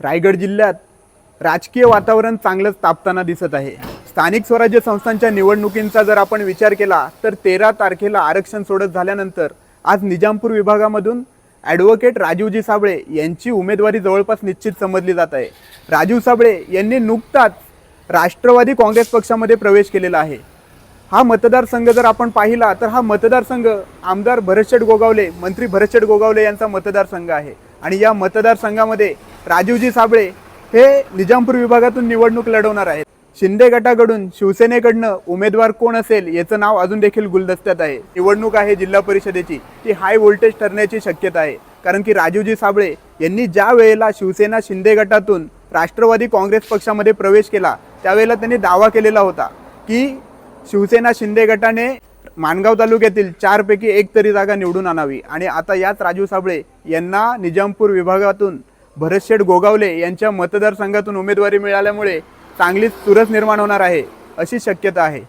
रायगड जिल्ह्यात राजकीय वातावरण चांगलंच तापताना दिसत आहे. स्थानिक स्वराज्य संस्थांच्या निवडणुकींचा जर आपण विचार केला तर तेरा तारखेला आरक्षण सोडत झाल्यानंतर आज निजामपूर विभागामधून ॲडव्होकेट राजीवजी साबळे यांची उमेदवारी जवळपास निश्चित समजली जात आहे. राजीव साबळे यांनी नुकताच राष्ट्रवादी काँग्रेस पक्षामध्ये प्रवेश केलेला आहे. हा मतदारसंघ जर आपण पाहिला तर हा मतदारसंघ आमदार भरतशेठ गोगावले मंत्री भरतशेठ गोगावले यांचा मतदारसंघ आहे. आणि या मतदारसंघामध्ये राजीवजी साबळे हे निजामपूर विभागातून निवडणूक लढवणार आहेत. शिंदे गटाकडून शिवसेनेकडनं उमेदवार कोण असेल याचं नाव अजून देखील गुलदस्त्यात आहे. निवडणूक आहे जिल्हा परिषदेची. ती हाय व्होल्टेज ठरण्याची शक्यता आहे. कारण की राजीवजी साबळे यांनी ज्या वेळेला शिवसेना शिंदे गटातून राष्ट्रवादी काँग्रेस पक्षामध्ये प्रवेश केला त्यावेळेला त्यांनी दावा केलेला होता की शिवसेना शिंदे गटाने माणगाव तालुक्यातील चारपैकी एक तरी जागा निवडून आणावी. आणि आता याच राजू साबळे यांना निजामपूर विभागातून भरतशेठ गोगावले यांच्या मतदारसंघातून उमेदवारी मिळाल्यामुळे चांगलीच चुरस निर्माण होणार आहे अशी शक्यता आहे.